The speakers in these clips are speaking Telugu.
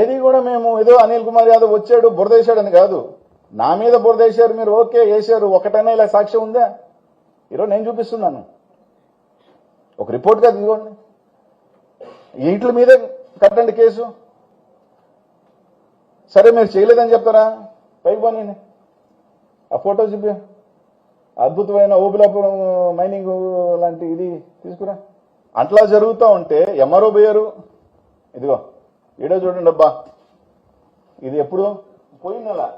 ఏది కూడా మేము ఏదో అనిల్ కుమార్ యాదవ్ వచ్చాడు బురదేశాడని కాదు. నా మీద బురదేశారు మీరు ఓకే వేశారు ఒకటైనా ఇలా సాక్ష్యం ఉందా? ఈరోజు నేను చూపిస్తున్నాను. ఒక రిపోర్ట్ కాదు ఇదిగోండి. వీటి మీదే కట్టండి కేసు. సరే మీరు చేయలేదని చెప్తారా? పైకి పోనీ ఆ ఫోటో చూపి. అద్భుతమైన ఓబులాపురం మైనింగ్ లాంటి ఇది తీసుకురా. అట్లా జరుగుతూ ఉంటే ఎంఆర్ఓ పోయారు. ఇదిగో. ఈడో చూడండి అబ్బా. ఇది ఎప్పుడు? పోయిన నెల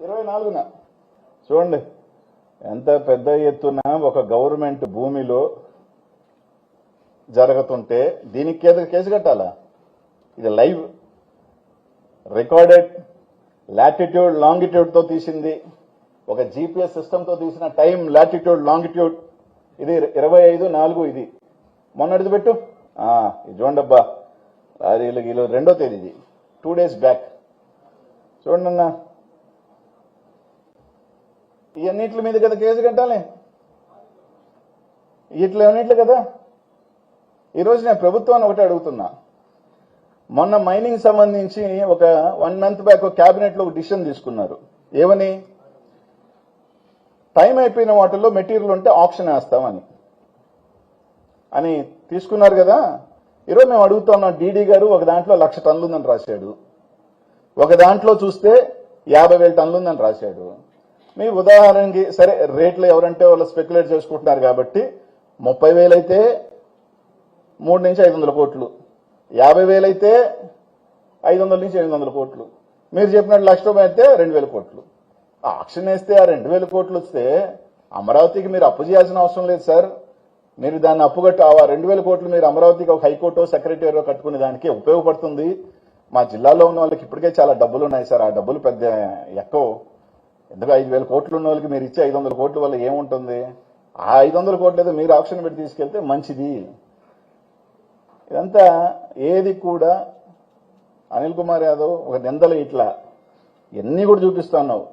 ఇరవై నాలుగున. చూడండి. ఎంత పెద్ద ఎత్తున ఒక గవర్నమెంట్ భూమిలో జరుగుతుంటే దీనికి కేసు కేసు కట్టాలా? ఇది లైవ్. రికార్డెడ్ లాటిట్యూడ్ లాంగిట్యూడ్తో తీసింది. ఒక జీపీఎస్ సిస్టమ్తో తీసిన టైం లాటిట్యూడ్ లాంగిట్యూడ్. ఇది ఇరవై ఐదు నాలుగు ఇది. మొన్నటిది పెట్టు. ఆ, ఇది చూడండి రెండో తేదీది. టూ డేస్ బ్యాక్ చూడండి అన్న. ఇవన్నిటి మీద కదా కేసు కట్టాలి? ఇట్లా అన్నిట్లు కదా? ఈరోజు నేను ప్రభుత్వాన్ని ఒకటి అడుగుతున్నా. మొన్న మైనింగ్ సంబంధించి ఒక వన్ మంత్ బ్యాక్ క్యాబినెట్లో ఒక డిసిషన్ తీసుకున్నారు. ఏమని? టైం అయిపోయిన వాటిల్లో మెటీరియల్ ఉంటే ఆప్షన్ వేస్తామని. అని తీసుకున్నారు కదా? ఈరోజు మేము అడుగుతున్నాం డీడీ గారు ఒక దాంట్లో లక్ష టన్నులు ఉందని రాశాడు. ఒక దాంట్లో చూస్తే యాభై వేల టన్నులు ఉందని రాశాడు. మీ ఉదాహరణకి సరే రేట్లు ఎవరంటే వాళ్ళు స్పెక్యులేట్ చేసుకుంటున్నారు కాబట్టి ముప్పై వేలైతే మూడు నుంచి ఐదు వందల కోట్లు. యాభై వేలైతే ఐదు వందల నుంచి ఎనిమిది వందల కోట్లు. మీరు చెప్పినట్టు లక్ష రూపాయలు అయితే రెండు వేల కోట్లు. ఆక్షన్ వేస్తే ఆ రెండు వేల కోట్లు వస్తే అమరావతికి మీరు అప్పు చేయాల్సిన అవసరం లేదు సార్. మీరు దాన్ని అప్పుగట్టు ఆ రెండు వేల కోట్లు మీరు అమరావతికి ఒక హైకోర్టు సెక్రటరీ కట్టుకునే దానికి ఉపయోగపడుతుంది. మా జిల్లాలో ఉన్న వాళ్ళకి ఇప్పటికే చాలా డబ్బులు ఉన్నాయి సార్. ఆ డబ్బులు పెద్ద ఎక్కువ ఎందుకు ఐదు వేల కోట్లు ఉన్న వాళ్ళకి మీరు ఇచ్చే ఐదు వందల కోట్ల వల్ల ఏముంటుంది? ఆ ఐదు వందల కోట్లు ఏదో మీరు ఆప్షన్ పెట్టి తీసుకెళ్తే మంచిది. ఇదంతా ఏది కూడా అనిల్ కుమార్ యాదవ్ ఒక నిందలు ఇట్లా. ఎన్ని కూడా చూపిస్తున్నావు